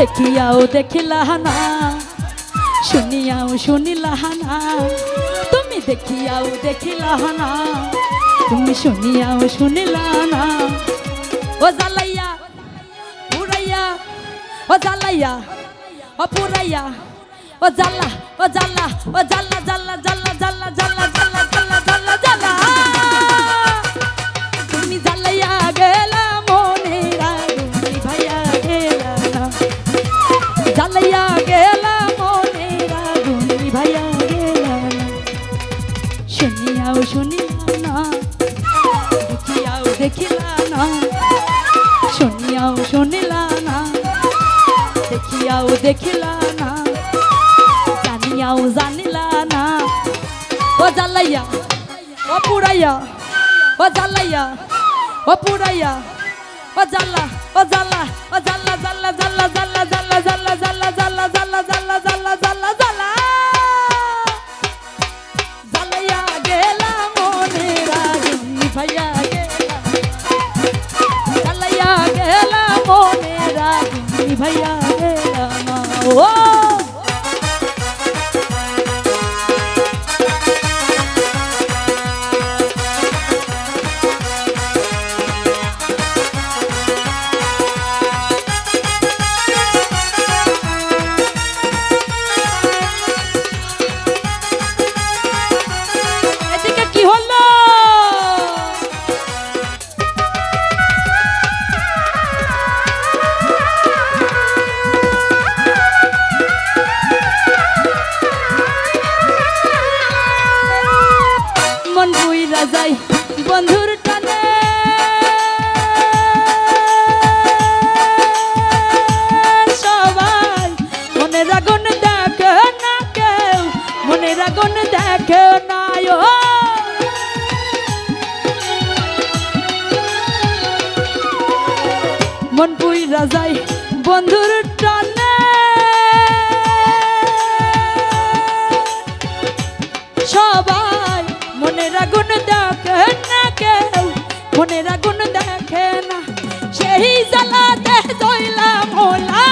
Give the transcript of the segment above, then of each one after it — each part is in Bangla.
দেখিয়াও দেখিলা না শুনিয়াও শুনিলা না তুমি দেখিয়াও দেখিলা না তুমি শুনিয়াও শুনিলা না ও জালাইয়া, পুরাইয়া, ও জালাইয়া, ও পুরাইয়া, ও জাল্লা ও জাল্লা ও জাল্লা জাল্লা জাল্লা জাল্লা জাল্লা। জালাইয়া গেলা মনে রাগুনি ভাইয়া গেলা। শুনিয়াও শুনিলা না, দেখিয়াও দেখিলা না। শুনিয়াও শুনিলা না, দেখিয়াও দেখিলা না। জানিয়াও জানিলা না। ও জালাইয়া ও পুরাইয়া ও জালাইয়া ও পুরাইয়া ও জাল্লা ও জাল্লা ও জাল্লা জাল্লা জাল্লা জাল্লা জাল্লা মন পুইরা বন্ধুর টানে। সবাই মনে রাগুন দেখে না কেউ মনে রাগুন দেখে না। সেই জ্বালাতে দইলা মোলা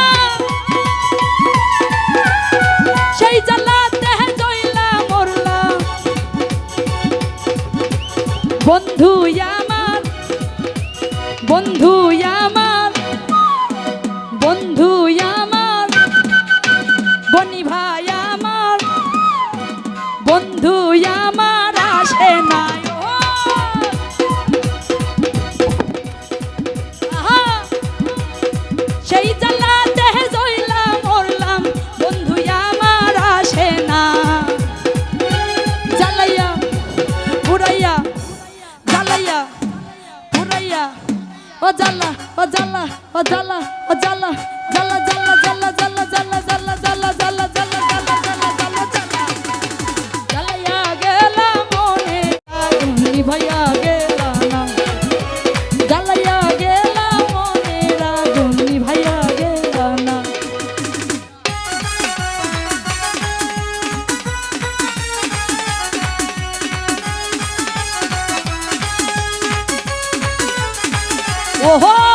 সেই জ্বালাতে দইলা মরলা। বন্ধু আমার বন্ধু আমার। বন্ধু, আমার আসে না সেই জাল্লাতে জইলাম মরলাম, বন্ধু, আমার আসে না। জ্বালাইয়া পুরাইয়া জ্বালাইয়া পুরাইয়া ও জ্বালা ও জ্বালা ও জ্বালা ও জ্বালা 火花。